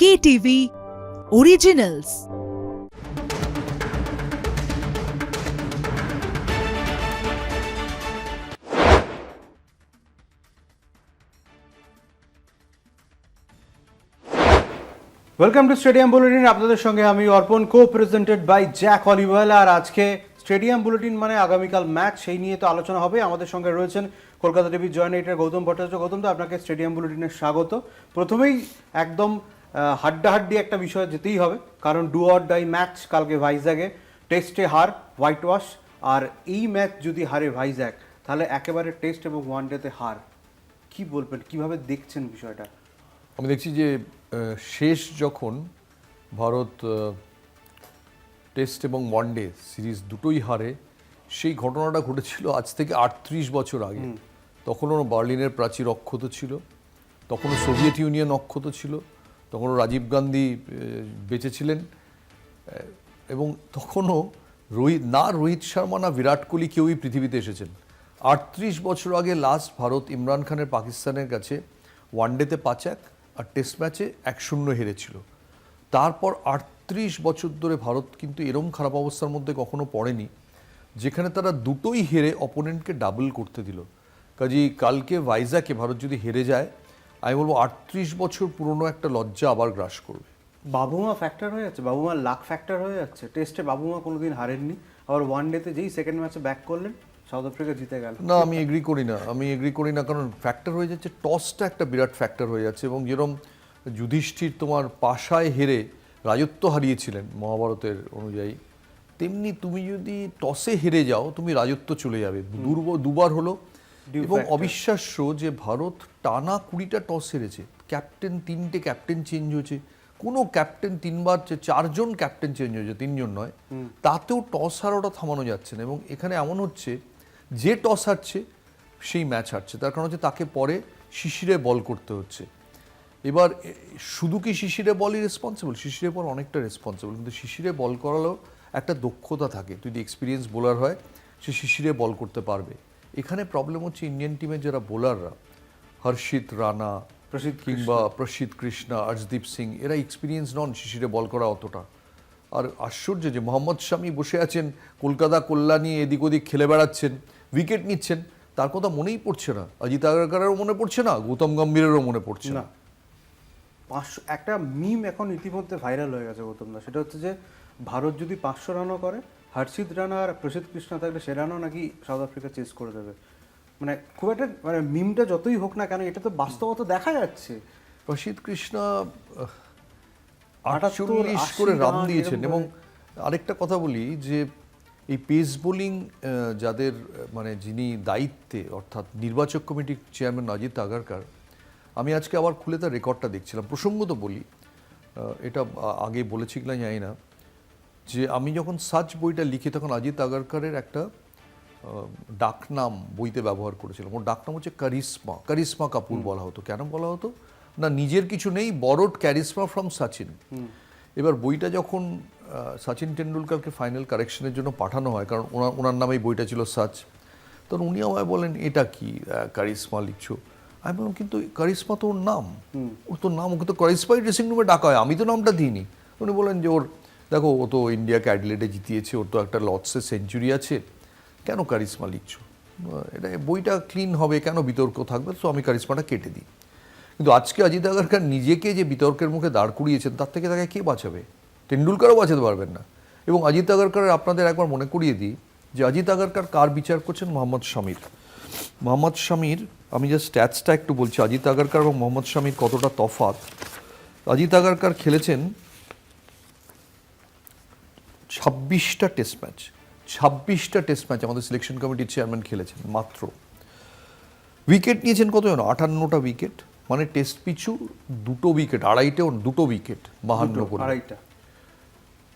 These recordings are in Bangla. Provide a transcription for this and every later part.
KTV Originals. Welcome to stadium bulletin আপনাদের সঙ্গে আমি Arpan co presented by Jack অলিওয়েল আর আজকে স্টেডিয়াম বুলেটিন মানে আগামীকাল ম্যাচ সেই নিয়ে তো আলোচনা হবে। আমাদের সঙ্গে রয়েছেন Kolkata TV joint editor Gautam Bhattacharya. Gautam তো আপনাকে স্টেডিয়াম বুলেটিনের স্বাগত। প্রথমেই একদম হাড্ডাহাড্ডি একটা বিষয় যেতেই হবে। কারণ ডু অর ডাই ম্যাচ কালকে ভাইজ্যাগে টেস্টে হার হোয়াইট ওয়াশ আর এই ম্যাচ যদি হারে ভাইজ্যাগ তাহলে একেবারে টেস্ট এবং ওয়ানডেতে হার। কি বলবেন? কীভাবে দেখছেন বিষয়টা? আমি দেখছি যে শেষ যখন ভারত টেস্ট এবং ওয়ানডে সিরিজ দুটোই হারে সেই ঘটনাটা ঘটেছিল আজ থেকে আটত্রিশ বছর আগে। তখনও বার্লিনের প্রাচীর অক্ষত ছিল। তখনও সোভিয়েত ইউনিয়ন অক্ষত ছিল। তখনও রাজীব গান্ধী বেঁচে ছিলেন। এবং তখনও রোহিত, না রোহিত শর্মা, না বিরাট কোহলি কেউই পৃথিবীতে এসেছেন। আটত্রিশ বছর আগে লাস্ট ভারত ইমরান খানের পাকিস্তানের কাছে ওয়ানডেতে পাঁচ এক আর টেস্ট ম্যাচে এক শূন্য হেরেছিল। তারপর আটত্রিশ বছর ধরে ভারত কিন্তু এরম খারাপ অবস্থার মধ্যে কখনো পড়েনি, যেখানে তারা দুটোই হেরে অপোনেন্টকে ডাবল করতে দিল। কাজী কালকে ভাইজাকে ভারত যদি হেরে যায় আমি বলব আটত্রিশ বছর পুরনো একটা লজ্জা আবার গ্রাস করবে। বাবুমা ফ্যাক্টর হয়ে যাচ্ছে বাবুমা লাক ফ্যাক্টর হয়ে যাচ্ছে। টেস্টে বাবুমা কোনোদিন হারেননি আবার ওয়ান ডেতে যেই সেকেন্ড ম্যাচে ব্যাক করলেন সাউথ আফ্রিকা জিতে গেল। না আমি এগ্রি করি না আমি এগ্রি করি না কারণ ফ্যাক্টর হয়ে যাচ্ছে টসটা একটা বিরাট ফ্যাক্টর হয়ে যাচ্ছে এবং যেরকম যুধিষ্ঠির তোমার পাশায় হেরে রাজত্ব হারিয়েছিলেন মহাভারতের অনুযায়ী তেমনি তুমি যদি টসে হেরে যাও তুমি রাজত্ব চলে যাবে। দুর্ব দুবার হলো এবং অবিশ্বাস্য যে ভারত টানা কুড়িটা টস হেরেছে। ক্যাপ্টেন তিনটে ক্যাপ্টেন চেঞ্জ হয়েছে। কোনো ক্যাপ্টেন তিনবার চারজন ক্যাপ্টেন চেঞ্জ হয়েছে তিনজন নয় তাতেও টস হারাটা থামানো যাচ্ছে না এবং এখানে এমন হচ্ছে যে টস হারছে সেই ম্যাচ হারছে। তার কারণ হচ্ছে তাকে পরে শিশিরে বল করতে হচ্ছে। এবার শুধু কি শিশিরে বলই রেসপন্সিবল শিশিরে বল অনেকটা রেসপন্সিবল কিন্তু শিশিরে বল করালেও একটা দক্ষতা থাকে। যদি এক্সপিরিয়েন্স বোলার হয় সে শিশিরে বল করতে পারবে। এখানে প্রবলেম হচ্ছে ইন্ডিয়ান টিমের যারা বোলাররা হর্ষিত রানা প্রসিদ্ধ কিংবা প্রসিদ্ধ কৃষ্ণা অর্শদীপ সিং এরা এক্সপিরিয়েন্স নন শিশিরে বল করা অতটা। আর আশ্চর্য যে মোহাম্মদ শামি বসে আছেন কলকাতা কল্যাণী এদিক ওদিক খেলে বেড়াচ্ছেন উইকেট নিচ্ছেন তার কথা মনেই পড়ছে না। অজিত আগারকারেরও মনে পড়ছে না গৌতম গম্ভীরেরও মনে পড়ছে না? না। পাঁচশো একটা মিম এখন ইতিমধ্যে ভাইরাল হয়ে গেছে গৌতম দা সেটা হচ্ছে যে ভারত যদি পাঁচশো রানও করে হর্ষিত রানা আর প্রসিদ্ধ কৃষ্ণা থাকলে সে রানও নাকি সাউথ আফ্রিকা চেস করে দেবে। মানে খুব একটা মানে মিমটা যতই হোক না কেন এটা তো বাস্তবত দেখা যাচ্ছে। প্রসিদ্ধ কৃষ্ণা আটচল্লিশ করে রান রান দিয়েছেন এবং আরেকটা কথা বলি যে এই পেস বোলিং যাদের মানে যিনি দায়িত্বে অর্থাৎ নির্বাচক কমিটির চেয়ারম্যান অজিত আগারকার আমি আজকে আবার খুলে তার রেকর্ডটা দেখছিলাম। প্রসঙ্গত বলি এটা আগে বলেছি কিনা জানি না। যে আমি যখন সার্চ বইটা লিখি তখন অজিত আগারকারের একটা ডাকনাম বইতে ব্যবহার করেছিলাম। ওর ডাকনাম হচ্ছে কারিশ্মা। কারিশ্মা কাপুর বলা হতো। কেন বলা হতো? না নিজের কিছু নেই বরড ক্যারিশ্মা ফ্রম সচিন। এবার বইটা যখন সচিন টেন্ডুলকারকে ফাইনাল কারেকশনের জন্য পাঠানো হয় কারণ ওনার ওনার নামেই বইটা ছিল সাচ তখন উনি আমায় বলেন এটা কি কারিশ্মা লিখছো? আমি বললাম কিন্তু কারিশ্মা তো ওর নাম। ওর তো নাম ওকে তো কারিশ্মাই ড্রেসিং রুমে ডাকা হয় আমি তো নামটা দিইনি। উনি বলেন যে ওর দেখো, ও তো ইন্ডিয়াকে অ্যাডলেটে জিতিয়েছে, ওর তো একটা লর্ডসের সেঞ্চুরি আছে। কেন কারিশ্মা লিখছো? এটা বইটা ক্লিন হবে, কেন বিতর্ক থাকবে? তো আমি কারিশ্মাটা কেটে দিই। কিন্তু আজকে অজিত আগারকার নিজেকে যে বিতর্কের মুখে দাঁড় করিয়েছেন, তার থেকে তাকে কে বাঁচাবে? টেন্ডুলকারও বাঁচাতে পারবেন না। এবং অজিত আগারকারের আপনাদের একবার মনে করিয়ে দিই যে অজিত আগারকার কার বিচার করছেন? মোহাম্মদ শামির। মোহাম্মদ শামির, আমি যে স্ট্যাটসটা একটু বলছি। অজিত আগারকার এবং মোহাম্মদ শামির কতটা তফাৎ অজিত আগারকার খেলেছেন ছাব্বিশটা টেস্ট ম্যাচ ছাব্বিশটা টেস্ট ম্যাচ আমাদের সিলেকশন কমিটির চেয়ারম্যান খেলেছেন মাত্র। উইকেট নিয়েছেন কত জানো আটান্নটা উইকেট মানে টেস্ট পিছু দুটো উইকেট আড়াইটেও দুটো উইকেট বাহান্ন আড়াইটা।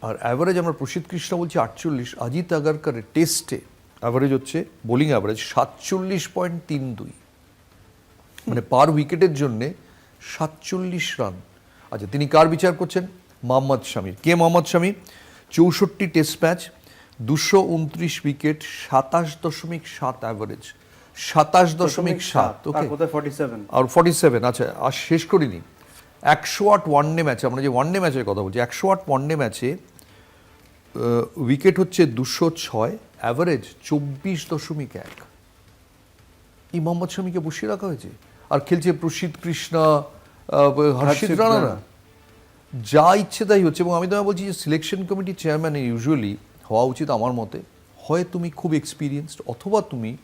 আর অ্যাভারেজ আমরা প্রসিদ্ধ কৃষ্ণ বলছি আটচল্লিশ অজিত আগারকারের টেস্টে অ্যাভারেজ হচ্ছে বোলিং অ্যাভারেজ সাতচল্লিশ পয়েন্ট তিন দুই। মানে পার উইকেটের জন্যে সাতচল্লিশ রান আচ্ছা তিনি কার বিচার করছেন? মোহাম্মদ শামির। কে মোহাম্মদ শামি চৌষট্টি টেস্ট ম্যাচ দুশো উনত্রিশ উইকেট সাতাশ দশমিক সাত অ্যাভারেজ সাতাশ দশমিক সাত ওকে আর ফর্টি সেভেন আচ্ছা আর শেষ করিনি। একশো আট ওয়ানডে ম্যাচে আমরা যে ওয়ানডে ম্যাচের কথা বলছি একশো আট ওয়ানডে ম্যাচে উইকেট হচ্ছে দুশো ছয় অ্যাভারেজ চব্বিশ দশমিক এক। এই মোহাম্মদ শামিকে বসিয়ে রাখা হয়েছে? আর খেলছে প্রসিদ্ধ কৃষ্ণা হর্ষিত রানারা রানা। যা ইচ্ছে তাই হচ্ছে এবং আমি তোমায় বলছি যে সিলেকশন কমিটির চেয়ারম্যান ইউজুয়ালি হওয়া উচিত আমার মতে হয় তুমি খুব এক্সপিরিয়েন্সড অথবা তুমি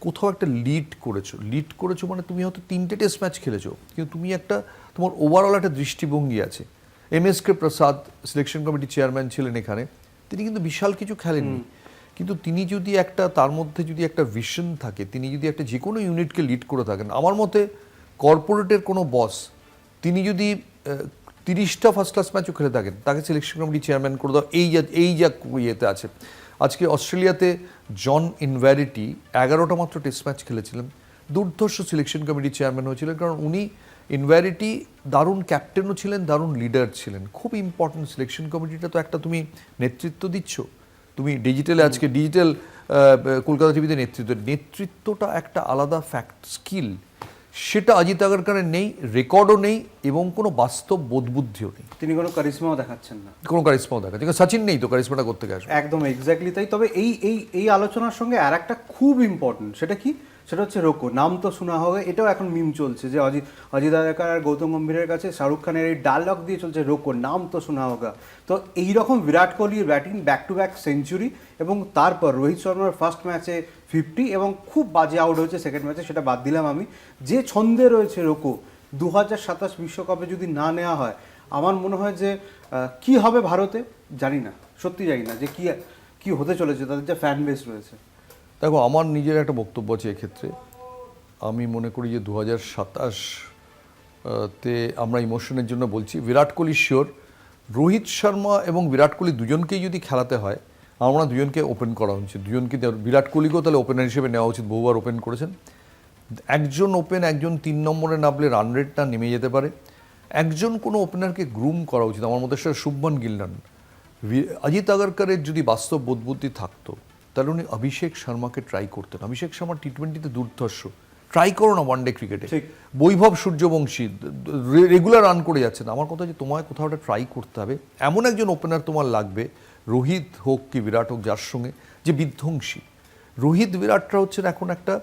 কোথাও একটা লিড করেছ। লিড করেছ মানে তুমি হয়তো তিনটে টেস্ট ম্যাচ খেলেছো কিন্তু তুমি একটা তোমার ওভারঅল একটা দৃষ্টিভঙ্গি আছে। M S K Prasad selection কমিটির চেয়ারম্যান ছিলেন এখানে তিনি কিন্তু বিশাল কিছু খেলেননি। কিন্তু তিনি যদি একটা তার মধ্যে যদি একটা ভিশন থাকে তিনি যদি একটা যে কোনো ইউনিটকে লিড করে থাকেন আমার মতে কর্পোরেটের কোনো বস তিনি যদি তিরিশটা ফার্স্ট ক্লাস ম্যাচও খেলে থাকেন। তাকে সিলেকশন কমিটি চেয়ারম্যান করে দাও। এই যা এই যা ইয়েতে আছে। আজকে অস্ট্রেলিয়াতে জন ইনভ্যারিটি এগারোটা মাত্র টেস্ট ম্যাচ খেলেছিলেন। দুর্ধর্ষ সিলেকশন কমিটির চেয়ারম্যান হয়েছিলেন কারণ উনি ইনভ্যারিটি দারুণ ক্যাপ্টেনও ছিলেন, দারুণ লিডার ছিলেন। খুব ইম্পর্টেন্ট সিলেকশন কমিটিটা তো একটা তুমি নেতৃত্ব দিচ্ছ। তুমি ডিজিটালে আজকে ডিজিটাল কলকাতা টিভিতে নেতৃত্ব নেতৃত্বটা একটা আলাদা ফ্যাক্ট স্কিল সেটা অজিত আগরকারের নেই রেকর্ডও নেই এবং কোনো বাস্তব বোধবুদ্ধিও নেই। তিনি কোনো কারিশমাও দেখাচ্ছেন না। কোনো কারিশমাও দেখাচ্ছেন সচিন নেই তো কারিশমাটা করতে গেছে একদম এক্স্যাক্টলি তাই। তবে এই এই এই আলোচনার সঙ্গে আর একটা খুব ইম্পর্টেন্ট সেটা কি? সেটা হচ্ছে রোকো। নাম তো শোনা হবে, এটাও এখন মিম চলছে যে অজিত অজিত আদাকার আর গৌতম গম্ভীরের কাছে শাহরুখ খানের এই ডায়লগ দিয়ে চলছে রোকো, নাম তো শোনা হোগা তো এইরকম বিরাট কোহলির batting back to back century এবং তারপর রোহিত শর্মার ফার্স্ট ম্যাচে ফিফটি এবং খুব বাজে আউট হয়েছে সেকেন্ড ম্যাচে সেটা বাদ দিলাম আমি। যে ছন্দে রয়েছে রোকো দু হাজার সাতাশ বিশ্বকাপে যদি না নেওয়া হয়, আমার মনে হয় যে কি হবে ভারতে? জানি না, সত্যি জানি না যে কি কি হতে চলেছে, তাদের যে ফ্যান বেস রয়েছে। দেখো, আমার নিজের একটা বক্তব্য আছে এক্ষেত্রে। আমি মনে করি যে দু হাজার সাতাশ তে আমরা ইমোশনের জন্য বলছি, বিরাট কোহলি শিওর রোহিত শর্মা এবং বিরাট কোহলি দুজনকেই যদি খেলাতে হয়, আমরা দুজনকে ওপেন করা উচিত দুজনকে বিরাট কোহলিকেও তাহলে ওপেনার হিসেবে নেওয়া উচিত। বহুবার ওপেন করেছেন। একজন ওপেন একজন তিন নম্বরে নামলে রান রেটটা নেমে যেতে পারে। একজন কোনো ওপেনারকে গ্রুম করা উচিত। আমার মধ্যে সেটা শুভমান গিল্লান অজিত আগারকারের যদি বাস্তব বোধবুদ্ধি থাকতো তাহলে উনি অভিষেক শর্মাকে ট্রাই করতেন। অভিষেক শর্মা টি টোয়েন্টিতে দুর্ধর্ষ। ট্রাই করো না ওয়ান ডে ক্রিকেটে ঠিক। বৈভব সূর্যবংশী রেগুলার রান করে যাচ্ছেন। আমার কথা যে তোমায় কোথাও একটা ট্রাই করতে হবে এমন একজন ওপেনার তোমার লাগবে রোহিত হোক কি বিরাট হোক যার সঙ্গে যে বিধ্বংসী। রোহিত বিরাটরা হচ্ছেন এখন একটা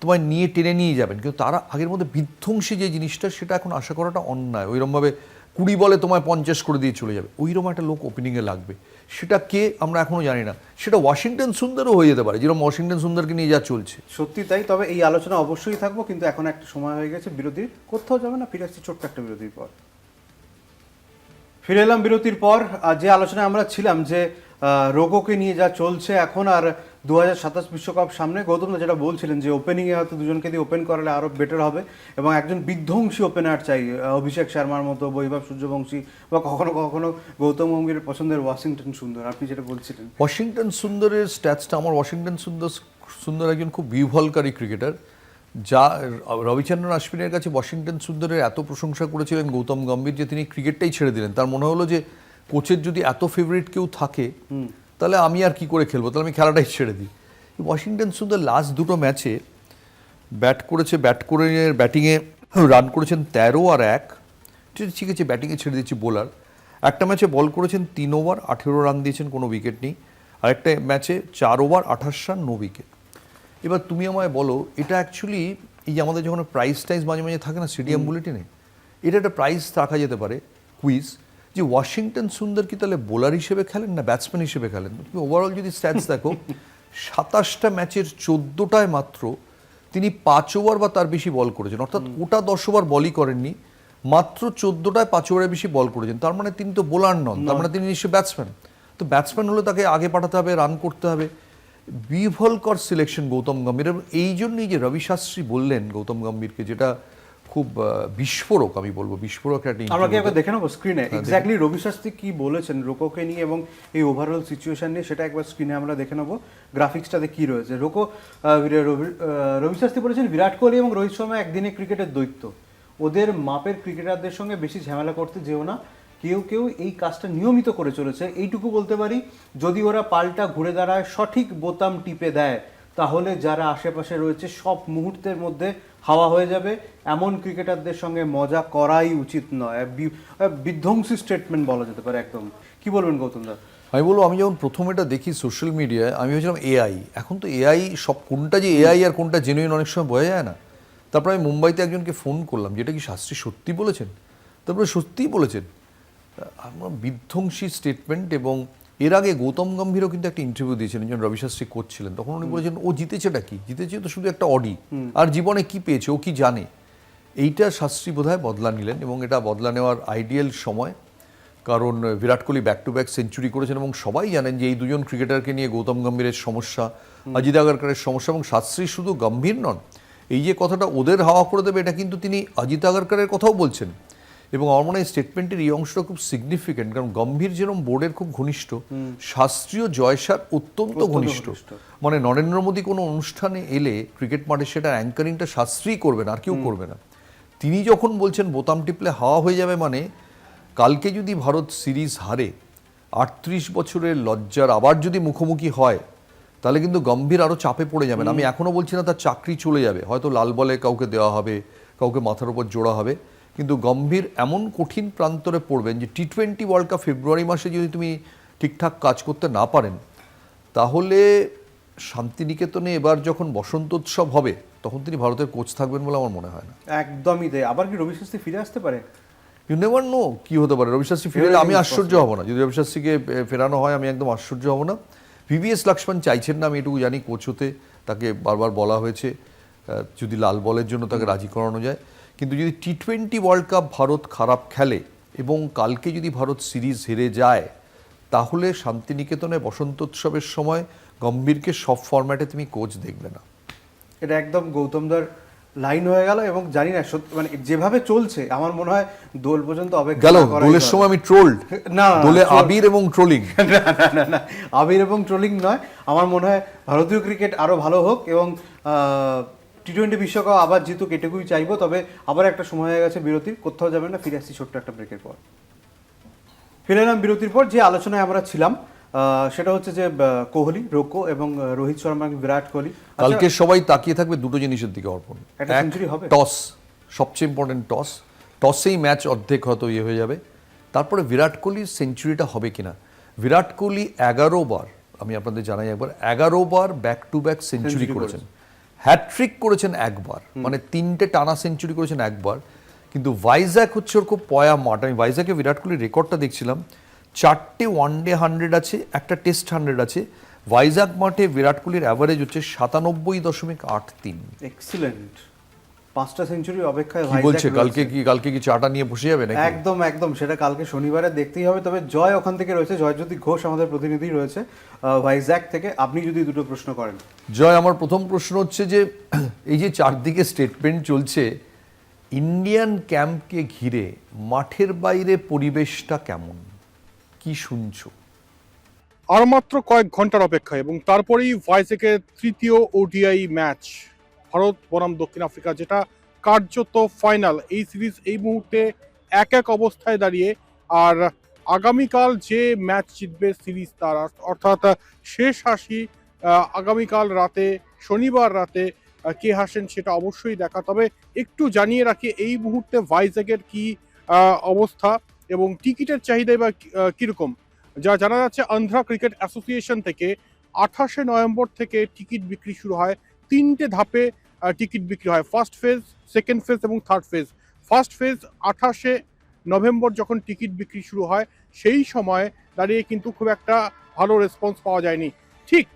তোমায় নিয়ে টেনে নিয়ে যাবেন। কিন্তু তারা আগের মধ্যে বিধ্বংসী যে জিনিসটা সেটা এখন আশা করাটা অন্যায়। ওইরমভাবে কুড়ি বলে তোমায় পঞ্চাশ করে দিয়ে চলে যাবে। ওইরকম একটা লোক ওপেনিংয়ে লাগবে। সেটা কে আমরা এখনও জানি না। সেটা ওয়াশিংটন সুন্দরও হয়ে যেতে পারে, যেরকম ওয়াশিংটন সুন্দরকে নিয়ে যা চলছে। সত্যি তাই, তবে এই আলোচনা অবশ্যই থাকব, কিন্তু এখন একটা সময় হয়ে গেছে বিরোধী কোথাও যাবে না, ফিরে আসছি ছোট্ট একটা বিরতির পর। ফিরে এলাম বিরতির পর যে আলোচনায় আমরা ছিলাম যে রোগোকে নিয়ে যা চলছে এখন, আর দু হাজার সাতাশ বিশ্বকাপ সামনে গৌতম যেটা বলছিলেন যে ওপেনিংয়ে হয়তো দুজনকে দিয়ে ওপেন করালে আরও বেটার হবে এবং একজন বিধ্বংসী ওপেনার চাই অভিষেক শর্মার মতো বৈভব সূর্যবংশী বা কখনো কখনো গৌতম গম্ভীরের পছন্দের ওয়াশিংটন সুন্দর। আপনি যেটা বলছিলেন। ওয়াশিংটন সুন্দরের স্ট্যাটসটা আমার ওয়াশিংটন সুন্দর সুন্দর একজন খুব বিহ্বলকারী ক্রিকেটার যা রবিচন্দ্রন আশ্বিনের কাছে ওয়াশিংটন সুন্দরের এত প্রশংসা করেছিলেন গৌতম গম্ভীর যে তিনি ক্রিকেটটাই ছেড়ে দিলেন। তার মনে হলো যে কোচের যদি এত ফেভারিট কেউ থাকে তাহলে আমি আর কি করে খেলব? তাহলে আমি খেলাটাই ছেড়ে দিই। ওয়াশিংটন সুন্দর লাস্ট দুটো ম্যাচে ব্যাট করেছে ব্যাট করে ব্যাটিংয়ে রান করেছেন তেরো আর এক। ঠিক আছে, ঠিক আছে ব্যাটিংয়ে ছেড়ে দিচ্ছি বোলার একটা ম্যাচে বল করেছেন তিন ওভার আঠেরো রান দিয়েছেন কোনো উইকেট নেই। আরেকটা ম্যাচে চার ওভার আঠাশ রান নো উইকেট এবার তুমি আমায় বলো এটা অ্যাকচুয়ালি এই যে আমাদের যখন প্রাইস টাইজ মাঝে মাঝে থাকে না স্টেডিয়াম বুলেটিনে এটা একটা প্রাইস রাখা যেতে পারে কুইজ যে ওয়াশিংটন সুন্দর কি তাহলে বোলার হিসেবে খেলেন না ব্যাটসম্যান হিসেবে খেলেন? তুমি ওভারঅল যদি স্ট্যাটস দেখো সাতাশটা ম্যাচের চোদ্দোটায় মাত্র তিনি পাঁচ ওভার বা তার বেশি বল করেছেন। অর্থাৎ ওটা দশ ওভার বলই করেননি মাত্র চোদ্দোটায় পাঁচ ওভারের বেশি বল করেছেন। তার মানে তিনি তো বোলার নন তার মানে তিনি নিশ্চয়ই ব্যাটসম্যান তো ব্যাটসম্যান হলে তাকে আগে পাঠাতে হবে রান করতে হবে। বিভলকর সিলেকশন গৌতম গম্ভীর এবং এই জন্যই যে রবি শাস্ত্রী বললেন গৌতম গম্ভীরকে যেটা খুব বিস্ফোরক আমি বলব। বিস্ফোরক একটা আমরা কি একবার দেখে নেব স্ক্রিনে এক্স্যাক্টলি রবি শাস্ত্রী কি বলেছেন রোকোকে নিয়ে এবং এই ওভারঅল সিচুয়েশন নিয়ে সেটা একবার স্ক্রিনে আমরা দেখে নেব। গ্রাফিক্সটাতে কি রয়েছে। রোকো রবি শাস্ত্রী বলেছেন বিরাট কোহলি এবং রোহিত শর্মা একদিনে ক্রিকেটের দৈত্য। ওদের মাপের ক্রিকেটারদের সঙ্গে বেশি ঝামেলা করতে যেও না। কেউ কেউ এই কাজটা নিয়মিত করে চলেছে। এইটুকু বলতে পারি যদি ওরা পাল্টা ঘুরে দাঁড়ায় সঠিক বোতাম টিপে দেয় তাহলে যারা আশেপাশে রয়েছে, সব মুহূর্তের মধ্যে হাওয়া হয়ে যাবে। এমন ক্রিকেটারদের সঙ্গে মজা করাই উচিত নয়। বিধ্বংসী স্টেটমেন্ট বলা যেতে পারে একদম। কি বলবেন গৌতম দা? আমি বলব, আমি যখন প্রথম এটা দেখি সোশ্যাল মিডিয়ায় আমি ভেবেছিলাম এআই এখন তো এআই সব কোনটা যে এআই আর কোনটা জেনুইন অনেক সময় বোঝা যায় না। তারপরে আমি মুম্বাইতে একজনকে ফোন করলাম, যেটা কি শাস্ত্রী সত্যি বলেছেন? তারপরে সত্যিই বলেছেন আমার বিধ্বংসী স্টেটমেন্ট এবং এর আগে গৌতম গম্ভীরও কিন্তু একটা ইন্টারভিউ দিয়েছিলেন যখন রবি শাস্ত্রী করছিলেন তখন উনি বলেছেন ও জিতেছেটা কি? জিতেছে তো শুধু একটা অডি। আর জীবনে কি পেয়েছে ও কি জানে? এইটা শাস্ত্রী বোধহয় বদলা নিলেন এবং এটা বদলা নেওয়ার আইডিয়াল সময়। কারণ Virat Kohli back to back century করেছেন এবং সবাই জানেন যে এই দুজন ক্রিকেটারকে নিয়ে গৌতম গম্ভীরের সমস্যা অজিত আগারকারের সমস্যা এবং শাস্ত্রী শুধু গম্ভীর নন এই যে কথাটা ওদের হাওয়া করে দেবে এটা কিন্তু তিনি অজিত আগারকারের কথাও বলছেন। এবং আমার মনে হয় স্টেটমেন্টের এই অংশটা খুব সিগনিফিকেন্ট কারণ গম্ভীর যেরকম বোর্ডের খুব ঘনিষ্ঠ শাস্ত্রীয় জয়সার অত্যন্ত ঘনিষ্ঠ। মানে নরেন্দ্র মোদী কোনো অনুষ্ঠানে এলে ক্রিকেট মাঠে সেটা অ্যাঙ্কারিংটা শাস্ত্রী করবে না আর কেউ করবে না। তিনি যখন বলছেন বোতাম টিপলে হাওয়া হয়ে যাবে মানে কালকে যদি ভারত সিরিজ হারে আটত্রিশ বছরের লজ্জার আবার যদি মুখোমুখি হয় তাহলে কিন্তু গম্ভীর আরও চাপে পড়ে যাবেন। আমি এখনও বলছি না তার চাকরি চলে যাবে হয়তো লাল বলে কাউকে দেওয়া হবে কাউকে মাথার উপর জোড়া হবে। কিন্তু গম্ভীর এমন কঠিন প্রান্তরে পড়বেন যে T twenty world cup February মাসে যদি তুমি ঠিকঠাক কাজ করতে না পারেন তাহলে শান্তিনিকেতনে এবার যখন বসন্ত উৎসব হবে তখন তিনি ভারতের কোচ থাকবেন বলে আমার মনে হয় না। একদমই তাই। আবার কি রবি শাস্ত্রী ফিরে আসতে পারে? ইউ নেভার নো কি হতে পারে। রবি শাস্ত্রী ফিরে আমি আশ্চর্য হব না। যদি রবি শাস্ত্রীকে ফেরানো হয় আমি একদম আশ্চর্য হব না। ভিভিএস লক্ষ্মণ চাইছেন না আমি এটুকু জানি কোচ হতে। তাকে বারবার বলা হয়েছে। যদি লাল বলের জন্য তাকে রাজি করানো যায়। কিন্তু যদি T twenty world cup Bharat খারাপ খেলে এবং কালকে যদি ভারত সিরিজ হেরে যায় তাহলে শান্তিনিকেতনে বসন্ত উৎসবের সময় গম্ভীরকে সব ফরম্যাটে তুমি কোচ দেখবে না। এটা একদম গৌতমদার লাইন হয়ে গেল এবং জানি না সত্যি মানে যেভাবে চলছে আমার মনে হয় দোল পর্যন্ত অপেক্ষা গেল দোলের সময় আমি ট্রোল্ড না, দোলে আবির এবং ট্রোলিং না না না আবির এবং ট্রোলিং নয়। আমার মনে হয় ভারতীয় ক্রিকেট আরও ভালো হোক এবং টি টোয়েন্টি বিশ্বকাপ আবার জিতুক এটুকুই চাইব তবে আবার একটা সময় হয়ে গেছে বিরতির কোথাও যাবেন না ফিরে আসছি ছোট্ট একটা ব্রেকের পর। ফিরে এলাম বিরতির পর যে আলোচনায় আমরা ছিলাম সেটা হচ্ছে যে কোহলি রোকো এবং রোহিত শর্মা বিরাট কোহলি। আচ্ছা, কালকে সবাই তাকিয়ে থাকবে দুটো জিনিসের দিকে অর্পণ। একটা হবে? টস সবচেয়ে ইম্পর্টেন্ট টস। টসেই ম্যাচ অর্ধেক হয়তো ইয়ে হয়ে যাবে। তারপরে বিরাট কোহলির সেঞ্চুরিটা হবে কিনা? বিরাট কোহলি এগারো বার আমি আপনাদের জানাই একবার এগারো বার ব্যাক টু ব্যাক সেঞ্চুরি করেছেন। হ্যাট্রিক করেছেন একবার। মানে তিনটে টানা সেঞ্চুরি করেছেন একবার। কিন্তু ভাইজ্যাক হচ্ছে ওর খুব পয়া মাঠ। আমি ভাইজ্যাকে বিরাট কোহলির রেকর্ডটা দেখছিলাম। চারটে ওয়ান ডে হান্ড্রেড আছে একটা টেস্ট হান্ড্রেড আছে। ভাইজাগ মাঠে বিরাট কোহলির অ্যাভারেজ হচ্ছে সাতানব্বই দশমিক আট তিন। এক্সিলেন্ট পাঁচটা সেঞ্চুরি অপেক্ষায় কি বলছে? কালকে কি কালকে কি চাটা নিয়ে বসে যাবে নাকি? একদম একদম সেটা কালকে শনিবারে দেখতেই হবে। তবে জয় ওখান থেকে রয়েছে জয় জয়জ্যোতি ঘোষ আমাদের প্রতিনিধি রয়েছে আহ, ভাইজ্যাক থেকে। আপনি যদি দুটো প্রশ্ন করেন। জয় আমার প্রথম প্রশ্ন হচ্ছে যে এই যে চারদিকে স্টেটমেন্ট চলছে ইন্ডিয়ান ক্যাম্পকে ঘিরে মাঠের বাইরে পরিবেশটা কেমন? কি শুনছো? আর মাত্র কয়েক ঘণ্টার অপেক্ষা এবং তারপরেই ভাইসেকের তৃতীয় ওডিআই ম্যাচ ভারত, বনাম দক্ষিণ আফ্রিকা, যেটা কার্যত ফাইনাল এই সিরিজ এই মুহূর্তে এক এক অবস্থায় দাঁড়িয়ে, আর আগামীকাল যে ম্যাচ জিতবে সিরিজ তার, অর্থাৎ শেষ হাসি আগামীকাল রাতে, শনিবার রাতে কে হাসেন সেটা অবশ্যই দেখা। তবে একটু জানিয়ে রাখি, এই মুহূর্তে ভাইজ্যাগের কি অবস্থা এবং টিকিটের চাহিদা বা কীরকম? যা জানা যাচ্ছে আন্ধ্রা ক্রিকেট অ্যাসোসিয়েশন থেকে আঠাশে নভেম্বর থেকে টিকিট বিক্রি শুরু হয়। তিনটে ধাপে টিকিট বিক্রি হয়। ফার্স্ট ফেজ সেকেন্ড ফেজ এবং থার্ড ফেজ ফার্স্ট ফেজ আঠাশে নভেম্বর যখন টিকিট বিক্রি শুরু হয়, সেই সময় দাঁড়িয়ে কিন্তু খুব একটা ভালো রেসপন্স পাওয়া যায়নি। ঠিক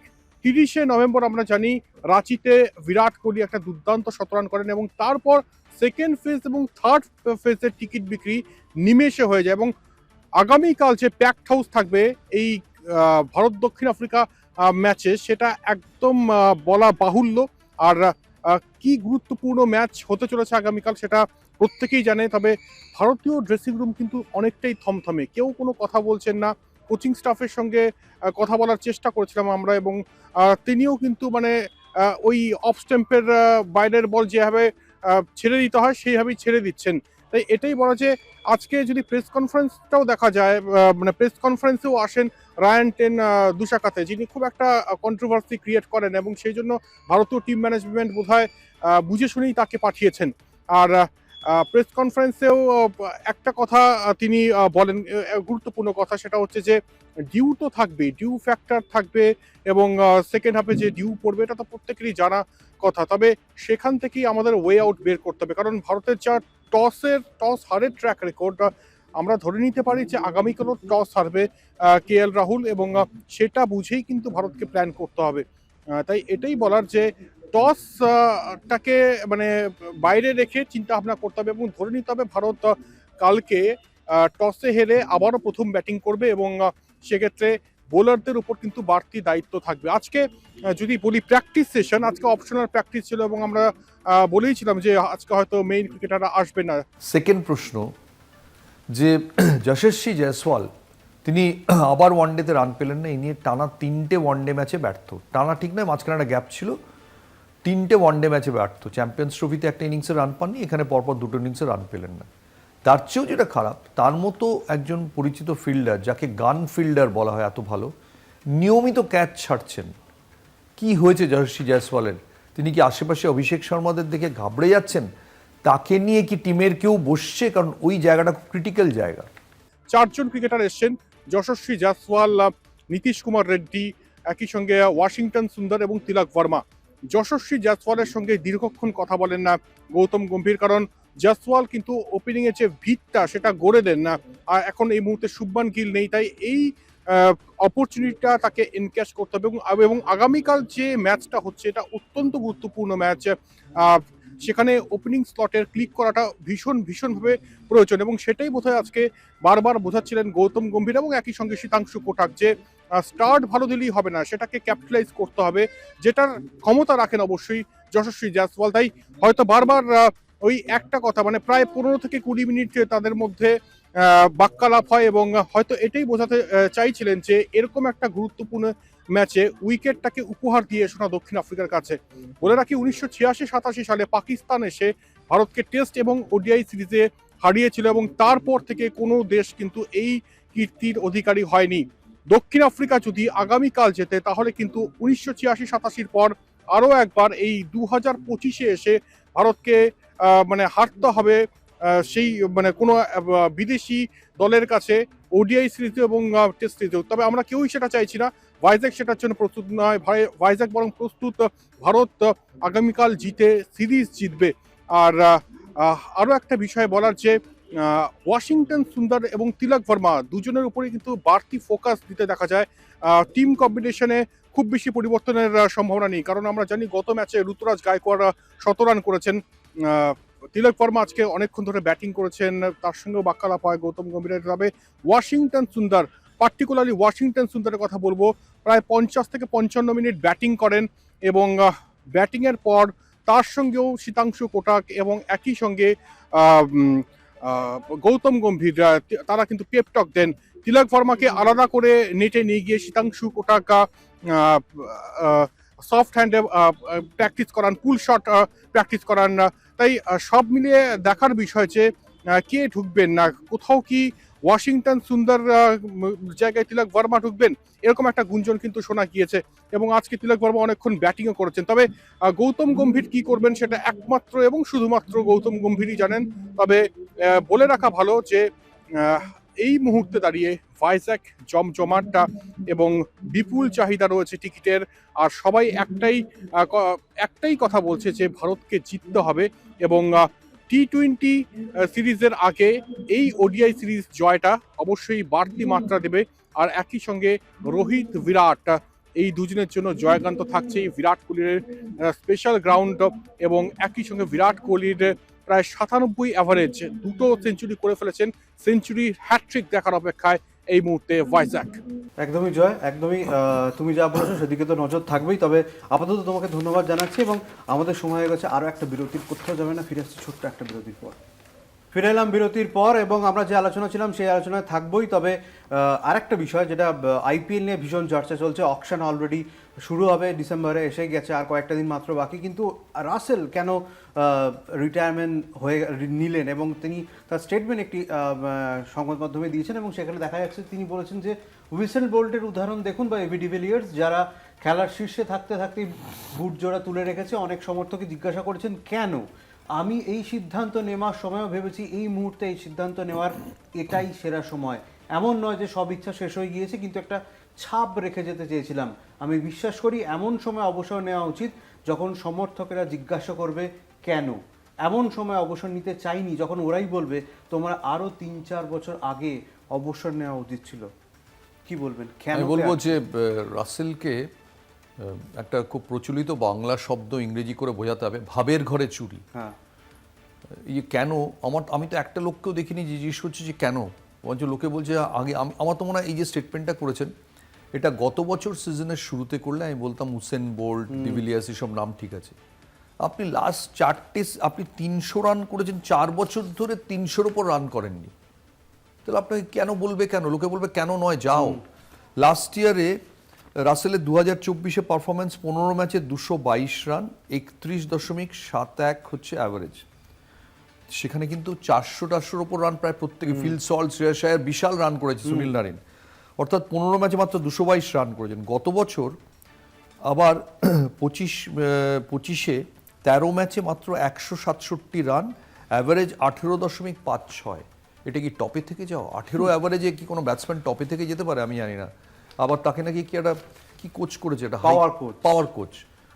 তিরিশে নভেম্বর আমরা জানি রাঁচিতে বিরাট কোহলি একটা দুর্দান্ত শতরান করেন এবং তারপর সেকেন্ড ফেজ এবং থার্ড ফেজের টিকিট বিক্রি নিমেষে হয়ে যায় এবং আগামীকাল যে প্যাকড হাউস থাকবে এই ভারত দক্ষিণ আফ্রিকা ম্যাচে সেটা একদম বলা বাহুল্য। আর কি গুরুত্বপূর্ণ ম্যাচ হতে চলেছে আগামীকাল সেটা প্রত্যেকেই জানে, তবে ভারতীয় ড্রেসিং রুম কিন্তু অনেকটাই থমথমে। কেউ কোনো কথা বলছেন না কোচিং স্টাফের সঙ্গে কথা বলার চেষ্টা করেছিলাম আমরা এবং তিনিও কিন্তু মানে ওই অফ স্ট্যাম্পের বাইরের বল যেভাবে ছেড়ে দিতে হয়, সেইভাবেই ছেড়ে দিচ্ছেন। তাই এটাই বলা যে আজকে যদি প্রেস কনফারেন্সটাও দেখা যায় মানে প্রেস কনফারেন্সেও আসেন রায়ান টেন আহ, দুশাকাতে যিনি খুব একটা কন্ট্রোভার্সি ক্রিয়েট করেন এবং সেই জন্য ভারতীয় টিম ম্যানেজমেন্ট বোধহয় বুঝে শুনেই তাকে পাঠিয়েছেন। আর প্রেস কনফারেন্সেও একটা কথা তিনি বলেন গুরুত্বপূর্ণ কথা সেটা হচ্ছে যে ডিউ তো থাকবে ডিউ ফ্যাক্টর থাকবে এবং সেকেন্ড হাফে যে ডিউ পড়বে এটা তো প্রত্যেকেরই জানা কথা। তবে সেখান থেকেই আমাদের ওয়ে আউট বের করতে হবে। কারণ ভারতের যা টসের, টস হারের ট্র্যাক রেকর্ড আমরা ধরে নিতে পারি যে আগামীকালও টস হারবে কে এল রাহুল এবং সেটা বুঝেই কিন্তু ভারতকে প্ল্যান করতে হবে। তাই এটাই বলার যে টস টাকে মানে বাইরে রেখে চিন্তা ভাবনা করতে হবে এবং ধরে নিতে হবে ভারত কালকে টসে হেরে আবারও প্রথম ব্যাটিং করবে এবং সেক্ষেত্রে বোলারদের উপর কিন্তু বাড়তি দায়িত্ব থাকবে। আজকে যদি বলি প্র্যাকটিস সেশন আজকে অপশনাল প্র্যাকটিস ছিল এবং আমরা বলেইছিলাম যে আজকে হয়তো মেইন ক্রিকেটাররা আসবে না। সেকেন্ড প্রশ্ন, যে যশস্বী জয়সওয়াল, তিনি আবার ওয়ানডেতে রান পেলেন না, এই নিয়ে টানা তিনটে ওয়ানডে ম্যাচে ব্যর্থ। টানা ঠিক নয়, মাঝখানে একটা গ্যাপ ছিল। তিনটে ওয়ানডে ম্যাচে ব্যর্থ। চ্যাম্পিয়ন্স ট্রফিতে একটা ইনিংসে রান পাননি, এখানে পরপর দুটো ইনিংসে রান পেলেন না। তার চেয়েও যেটা খারাপ তার মতো একজন পরিচিত ফিল্ডার যাকে গান ফিল্ডার বলা হয় এত ভালো নিয়মিত ক্যাচ ছাড়ছেন। কি হয়েছে যশস্বী জয়সওয়ালের? তিনি কি আশেপাশে অভিষেক শর্মাদের দেখে ঘাবড়ে যাচ্ছেন? তাকে নিয়ে কি টিমের কেউ বসছে? কারণ ওই জায়গাটা খুব ক্রিটিক্যাল জায়গা। চারজন ক্রিকেটার এসছেন যশস্বী জাসওয়াল আহ, নীতিশ কুমার রেড্ডি একই সঙ্গে ওয়াশিংটন সুন্দর এবং তিলক বর্মা। যশস্বী জাসওয়ালের সঙ্গে দীর্ঘক্ষণ কথা বলেন না গৌতম গম্ভীর কারণ জাসওয়াল কিন্তু ওপেনিং এর যে ভিতটা সেটা গড়ে দেন না। আর এখন এই মুহূর্তে শুভমান গিল নেই, তাই এই অপরচুনিটিটা তাকে এনক্যাশ করতে হবে এবং এবং আগামীকাল যে ম্যাচটা হচ্ছে এটা অত্যন্ত গুরুত্বপূর্ণ ম্যাচ সেখানে ওপেনিং স্লটের ক্লিক করাটা ভীষণ, ভীষণভাবে প্রয়োজন এবং সেটাই বোধহয় আজকে বারবার বোঝাচ্ছিলেন গৌতম গম্ভীর এবং একই সঙ্গে শীতাংশু কোটাক যে স্টার্ট ভালো দিলেই হবে না, সেটাকে ক্যাপিটালাইজ করতে হবে, যেটার ক্ষমতা রাখেন অবশ্যই যশস্বী জাসওয়াল তাই হয়তো বারবার ওই একটা কথা মানে প্রায় পনেরো থেকে কুড়ি মিনিট তাদের মধ্যে বাক্যালাপ হয় এবং হয়তো এটাই বোঝাতে চাইছিলেন যে এরকম একটা গুরুত্বপূর্ণ ম্যাচে উইকেটটাকে উপহার দিয়ে শোনা দক্ষিণ আফ্রিকার কাছে। বলে রাখি উনিশশো ছিয়াশি, সাতাশি সালে পাকিস্তান এসে ভারতকে টেস্ট এবং ওডিআই সিরিজে হারিয়েছিল এবং তারপর থেকে কোনো দেশ কিন্তু এই কীর্তির অধিকারী হয়নি। দক্ষিণ আফ্রিকা যদি আগামীকাল যেতে তাহলে কিন্তু উনিশশো ছিয়াশি, সাতাশির পর আরও একবার এই দু হাজার পঁচিশে এসে ভারতকে মানে হারতে হবে সেই মানে কোনো বিদেশি দলের কাছে ওডিআই সিরিজে এবং টেস্ট সিরিজেও। তবে আমরা কেউই সেটা চাইছি না। ভাইজাক সেটার জন্য প্রস্তুত নয়। ভাই- ভাইজাক বরং প্রস্তুত ভারত আগামীকাল জিতে সিরিজ জিতবে। আর আরও একটা বিষয় বলার যে ওয়াশিংটন সুন্দর এবং তিলক ভার্মা দুজনের উপরে কিন্তু বাড়তি ফোকাস দিতে দেখা যায়। টিম কম্বিনেশনে খুব বেশি পরিবর্তনের সম্ভাবনা নেই। কারণ আমরা জানি গত ম্যাচে ঋতুরাজ গায়কোয়াড় আহ, শত রান করেছেন। তিলক ভার্মা আজকে অনেকক্ষণ ধরে ব্যাটিং করেছেন। তার সঙ্গেও বাক্যালাপ হয় গৌতম গম্ভীরের তবে ওয়াশিংটন সুন্দর পার্টিকুলারলি ওয়াশিংটন সুন্দরের কথা বলব। প্রায় পঞ্চাশ থেকে পঞ্চান্ন মিনিট ব্যাটিং করেন এবং ব্যাটিংয়ের পর তার সঙ্গেও শীতাংশু কোটাক এবং একই সঙ্গে গৌতম গম্ভীর তারা কিন্তু পেপটক দেন। তিলক ভার্মাকে আলাদা করে নেটে নিয়ে গিয়ে শীতাংশু কোটাক সফট হ্যান্ডে প্র্যাকটিস করান পুল শট প্র্যাকটিস করান তাই সব মিলিয়ে দেখার বিষয় যে কে ঢুকবেন না? কোথাও কি ওয়াশিংটন, সুন্দর জায়গায় তিলক বর্মা ঢুকবেন? এরকম একটা গুঞ্জন কিন্তু শোনা গিয়েছে এবং আজকে তিলক বর্মা অনেকক্ষণ ব্যাটিংও করেছেন। তবে গৌতম গম্ভীর কি করবেন সেটা একমাত্র এবং শুধুমাত্র গৌতম গম্ভীরই জানেন। তবে বলে রাখা ভালো যে এই মুহূর্তে দাঁড়িয়ে ভাইজ্যাক, জমজমাটটা এবং বিপুল চাহিদা রয়েছে টিকিটের। আর সবাই একটাই একটাই কথা বলছে যে ভারতকে জিততে হবে এবং টি টোয়েন্টি সিরিজের আগে এই ওডিআই সিরিজ জয়টা অবশ্যই বাড়তি মাত্রা দেবে। আর একই সঙ্গে রোহিত বিরাট এই দুজনের জন্য জয়গান তো থাকছেই। বিরাট কোহলির স্পেশাল গ্রাউন্ড এবং একই সঙ্গে বিরাট কোহলির প্রায় সাতানব্বই অ্যাভারেজ দুটো সেঞ্চুরি করে ফেলেছেন। সেঞ্চুরি হ্যাট্রিক দেখার অপেক্ষায় এই মুহূর্তে ভাইজ্যাক একদমই জয়, একদমই তুমি যা বলেছ সেদিকে তো নজর থাকবেই। তবে আপাতত তোমাকে ধন্যবাদ জানাচ্ছি এবং আমাদের সময় হয়ে গেছে আরও একটা বিরতির, কোথাও যাবে না, ফিরে আসছে ছোট্ট একটা বিরতির পর। ফিরে এলাম বিরতির পর এবং আমরা যে আলোচনা ছিলাম, সেই আলোচনায় থাকবোই। তবে আরেকটা বিষয় যেটা আইপিএল নিয়ে ভীষণ চর্চা চলছে। অকশন অলরেডি শুরু হবে, ডিসেম্বরে এসে গেছে আর কয়েকটা দিন মাত্র বাকি। কিন্তু রাসেল কেন রিটায়ারমেন্ট হয়ে নিলেন এবং তিনি তার স্টেটমেন্ট একটি সংবাদ মাধ্যমে দিয়েছেন এবং সেখানে দেখা যাচ্ছে তিনি বলেছেন যে উইসেল বোল্টের উদাহরণ দেখুন বা এভি ডিভিলিয়ার্স যারা খেলার শীর্ষে থাকতে থাকতেই বুট জোড়া তুলে রেখেছে, অনেক সমর্থকে জিজ্ঞাসা করেছেন, কেন? আমি এই সিদ্ধান্ত নেওয়ার সময়ও ভেবেছি এই মুহূর্তে এই সিদ্ধান্ত নেওয়ার এটাই সেরা সময়। এমন নয় যে সব ইচ্ছা শেষ হয়ে গিয়েছে কিন্তু একটা ছাপ রেখে যেতে চেয়েছিলাম। আমি বিশ্বাস করি এমন সময় অবসর নেওয়া উচিত যখন সমর্থকেরা জিজ্ঞাসা করবে কেন? এমন সময় অবসর নিতে চাইনি যখন ওরাই বলবে তোমার আরও তিন চার বছর আগে অবসর নেওয়া উচিত ছিল। কি বলবেন? কেন বলব যে রাসেলকে একটা খুব প্রচলিত বাংলা শব্দ ইংরেজি করে বোঝাতে হবে ভাবের ঘরে চুরি। হ্যাঁ। এই কেন আমার আমি তো একটা লোককেও দেখিনি যে জিজ্ঞেস করছি যে কেন? বরঞ্চ লোকে বলছে আগে আমার তো মনে হয় এই যে স্টেটমেন্টটা করেছেন এটা গত বছর সিজনের শুরুতে করলে আমি বলতাম হুসেন বোল্ট ডিভিলিয়ার্স এসব নাম ঠিক আছে। আপনি লাস্ট চারটে আপনি তিনশো রান করেছেন চার বছর ধরে তিনশোর ওপর রান করেননি। তাহলে আপনাকে কেন বলবে কেন? লোকে বলবে কেন নয় যাও। লাস্ট ইয়ারে রাসেলের দু হাজার চব্বিশে পারফরমেন্স পনেরো ম্যাচে দুশো বাইশ রান একত্রিশ দশমিক সাত এক হচ্ছে অ্যাভারেজ সেখানে কিন্তু চারশো টারশোর ওপর রান প্রায় প্রত্যেকে। ফিল সল শ্রেয়াস আয়ার বিশাল রান করেছে সুনীল নারিন। অর্থাৎ পনেরো ম্যাচে মাত্র দুশো বাইশ রান করেছেন। গত বছর আবার পঁচিশ পঁচিশে তেরো ম্যাচে মাত্র একশো সাতষট্টি রান অ্যাভারেজ আঠেরো দশমিক পাঁচ ছয়। এটা কি টপে থেকে যাও আঠেরো অ্যাভারেজে কি কোনো ব্যাটসম্যান টপে থেকে যেতে পারে? আমি জানি না। আবার তাকে নাকি কি একটা কি কোচ করেছে এটা Power coach। পাওয়ার কোচ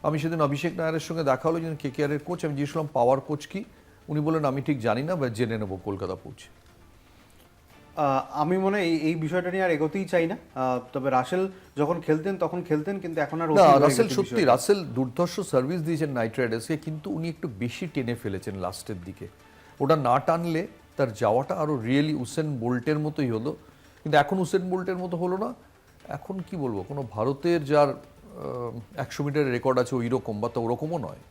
আমি সেদিন অভিষেক নায়ারের সঙ্গে দেখা হলো যিনি কে এর কোচ আমি জিজ্ঞেস করলাম পাওয়ার কোচ কি? উনি বললেন আমি ঠিক জানি না বা জেনে নেব কলকাতা পৌঁছে। আমি মনে হয় এই বিষয়টা নিয়ে আর এগোতেই চাই না। তবে রাসেল যখন খেলতেন তখন খেলতেন কিন্তু এখন আর রাসেল সত্যি রাসেল দুর্ধর্ষ সার্ভিস দিয়েছেন নাইট রাইডার্সকে কিন্তু উনি একটু বেশি টেনে ফেলেছেন লাস্টের দিকে। ওটা না টানলে তার যাওয়াটা আরও রিয়েলি উসেন বোল্টের মতোই হলো। কিন্তু এখন উসেন বোল্টের মতো হলো না। এখন কি বলব? কোনো ভারতের যার একশো মিটারের রেকর্ড আছে ওই রকম বা তো ওরকমও নয়।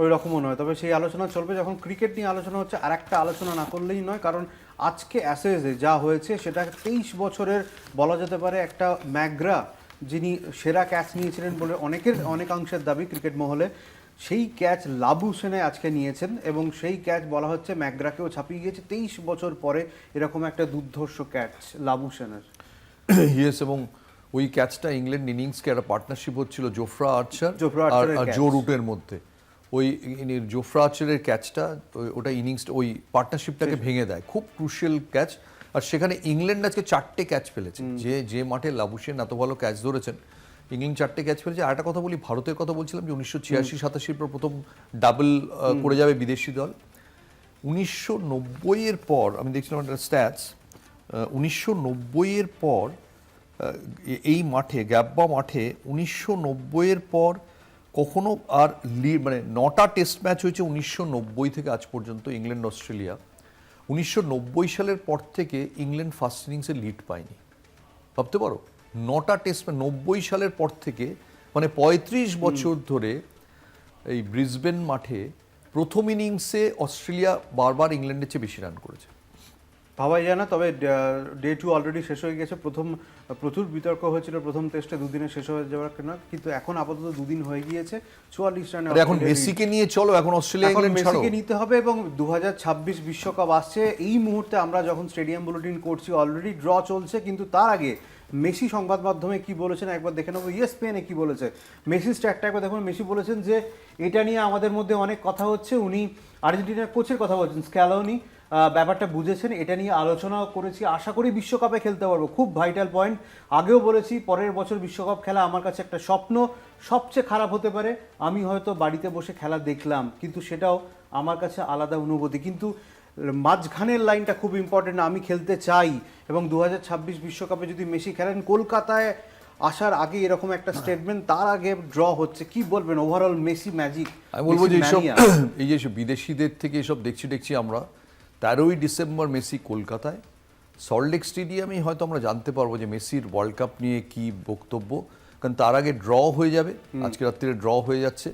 ওই রকমও নয়। তবে সেই আলোচনা চলবে যখন ক্রিকেট নিয়ে আলোচনা হচ্ছে আর একটা আলোচনা না করলেই নয় কারণ আজকে অ্যাসেজে যা হয়েছে সেটা তেইশ বছরের বলা যেতে পারে একটা ম্যাগ্রা যিনি সেরা ক্যাচ নিয়েছিলেন বলে অনেকের অনেকাংশের দাবি ক্রিকেট মহলে। সেই ক্যাচ লাবু সেনে আজকে নিয়েছেন এবং সেই ক্যাচ বলা হচ্ছে ম্যাগ্রাকেও ছাপিয়ে গিয়েছে। তেইশ বছর পরে এরকম একটা দুর্ধর্ষ ক্যাচ লাবু সেনের। ইয়েস এবং ওই ক্যাচটা ইংল্যান্ড ইনিংসকে একটা পার্টনারশিপ হচ্ছিল জোফরা আর্চার আর। জো রুটের মধ্যে। ওই ইনি- জোফরা আর্চারের ক্যাচটা ওটা ইনিংসটা ওই পার্টনারশিপটাকে ভেঙে দেয়। খুব ক্রুশিয়াল ক্যাচ আর সেখানে ইংল্যান্ড আজকে চারটে ক্যাচ ফেলেছে। যে যে মাঠে লাবুসেন এত ভালো ক্যাচ ধরেছেন ইংল্যান্ড চারটে ক্যাচ ফেলেছে। আর একটা কথা বলি ভারতের কথা বলছিলাম যে উনিশশো ছিয়াশি সাতাশির পর প্রথম ডাবল করে যাবে বিদেশি দল। উনিশশো নব্বইয়ের পর আমি দেখছিলাম একটা স্ট্যাটস উনিশশো নব্বইয়ের পর এই মাঠে গ্যাব্বা মাঠে উনিশশো নব্বইয়ের পর কখনো আর লিড মানে নটা টেস্ট ম্যাচ হয়েছে উনিশশো নব্বই থেকে আজ পর্যন্ত ইংল্যান্ড অস্ট্রেলিয়া। উনিশশো নব্বই সালের পর থেকে ইংল্যান্ড ফার্স্ট ইনিংসে লিড পায়নি। ভাবতে পারো নটা টেস্ট নব্বই সালের পর থেকে মানে পঁয়ত্রিশ বছর ধরে এই ব্রিসবেন মাঠে প্রথম ইনিংসে অস্ট্রেলিয়া বারবার ইংল্যান্ডের চেয়ে বেশি রান করেছে। ভাবাই যায় না। তবে ডে টু অলরেডি শেষ হয়ে গেছে। প্রথম প্রচুর বিতর্ক হয়েছিল প্রথম টেস্টে দুদিনে শেষ হয়ে যাওয়ার কেনা কিন্তু এখন আপাতত দুদিন হয়ে গিয়েছে। চুয়াল্লিশ রানে এখন মেসিকে নিয়ে চলো এখন অস্ট্রেলিয়া ইংল্যান্ড মেসিকে নিতে হবে এবং দু বিশ্বকাপ আসছে। এই মুহূর্তে আমরা যখন স্টেডিয়াম বুলেটিন করছি অলরেডি ড্র চলছে। কিন্তু তার আগে মেসি সংবাদ মাধ্যমে কি বলেছেন একবার দেখে নেব। ইয়েস পেনে কি বলেছে? মেসি স্ট্যাটটা একবার দেখুন। মেসি বলেছেন যে এটা নিয়ে আমাদের মধ্যে অনেক কথা হচ্ছে। উনি আর্জেন্টিনার কোচের কথা বলছেন স্ক্যালোনি ব্যাপারটা বুঝেছেন এটা নিয়ে আলোচনাও করেছি। আশা করি বিশ্বকাপে খেলতে পারব। খুব ভাইটাল পয়েন্ট আগেও বলেছি পরের বছর বিশ্বকাপ খেলা আমার কাছে একটা স্বপ্ন। সবচেয়ে খারাপ হতে পারে আমি হয়তো বাড়িতে বসে খেলা দেখলাম কিন্তু সেটাও আমার কাছে আলাদা অনুভূতি। কিন্তু মাঝখানের লাইনটা খুব ইম্পর্টেন্ট আমি খেলতে চাই। এবং দু বিশ্বকাপে যদি মেসি খেলেন কলকাতায় আসার আগে এরকম একটা স্টেটমেন্ট তার আগে ড্র হচ্ছে। কি বলবেন? ওভারঅল মেসি ম্যাজিক আমি বলব যে এই যে বিদেশিদের থেকে এসব দেখছি দেখছি আমরা তেরোই ডিসেম্বর মেসি কলকাতায়। সল্টলেক স্টেডিয়ামেই হয়তো আমরা জানতে পারব যে মেসির ওয়ার্ল্ড কাপ নিয়ে কি বক্তব্য কারণ তার আগে ড্র হয়ে যাবে। আজকে রাত্রিরে ড্র হয়ে যাচ্ছে।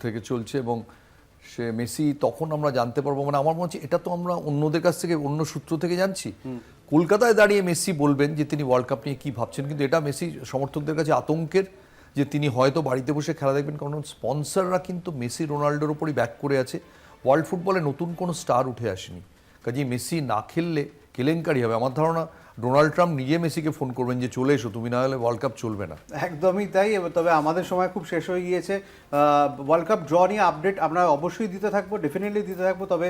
থেকে। চলছে এবং সে মেসি তখন আমরা জানতে পারব। মানে আমার মনে হচ্ছে এটা তো আমরা অন্যদের কাছ থেকে অন্য সূত্র থেকে জানছি। কলকাতায় দাঁড়িয়ে মেসি বলবেন যে তিনি ওয়ার্ল্ড কাপ নিয়ে কি ভাবছেন কিন্তু এটা মেসি সমর্থকদের কাছে আতঙ্কের যে তিনি হয়তো বাড়িতে বসে খেলা দেখবেন কারণ স্পন্সররা কিন্তু মেসি রোনাল্ডোর উপরই ব্যাক করে আছে। ওয়ার্ল্ড ফুটবলে নতুন কোনো স্টার উঠে আসেনি। কাজেই মেসি না খেললে কেলেঙ্কারি হবে। আমার ধারণা ডোনাল্ড ট্রাম্প নিজে মেসিকে ফোন করবেন যে চলে এসো তুমি না হলে ওয়ার্ল্ড কাপ চলবে না। একদমই তাই। তবে আমাদের সময় খুব শেষ হয়ে গিয়েছে। ওয়ার্ল্ড কাপ ড্র নিয়ে আপডেট আমরা অবশ্যই দিতে থাকব ডেফিনেটলি দিতে থাকব। তবে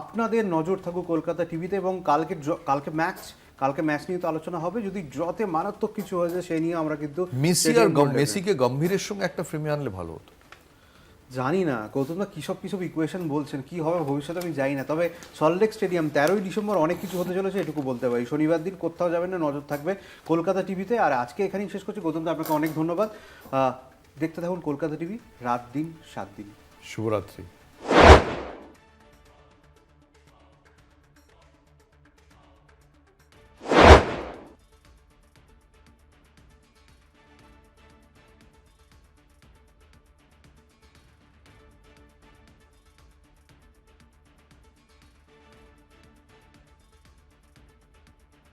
আপনাদের নজর থাকুক কলকাতা টিভিতে এবং কালকে কালকে ম্যাচ কালকে ম্যাচ নিয়ে তো আলোচনা হবে। যদি ড্রতে মারাত্মক কিছু হয়ে যায় সেই নিয়ে আমরা কিন্তু মেসি আর মেসিকে গম্ভীরের সঙ্গে একটা ফ্রেমে আনলে ভালো হতো। জানি না, গৌতম দা কিসব কিসব ইকুয়েশন বলছেন, কি হবে, ভবিষ্যতে আমি জানি না। তবে সল্টলেক স্টেডিয়াম তেরোই ডিসেম্বর অনেক কিছু হতে চলেছে, এটুকু বলতে পারি। শনিবার দিন কোথাও যাবেন না, নজর থাকবে কলকাতা টিভিতে আর আজকে এখানেই শেষ করছি। গৌতম আপনাকে অনেক ধন্যবাদ। দেখতে থাকুন কলকাতা টিভি রাত দিন, সাত দিন। শুভরাত্রি।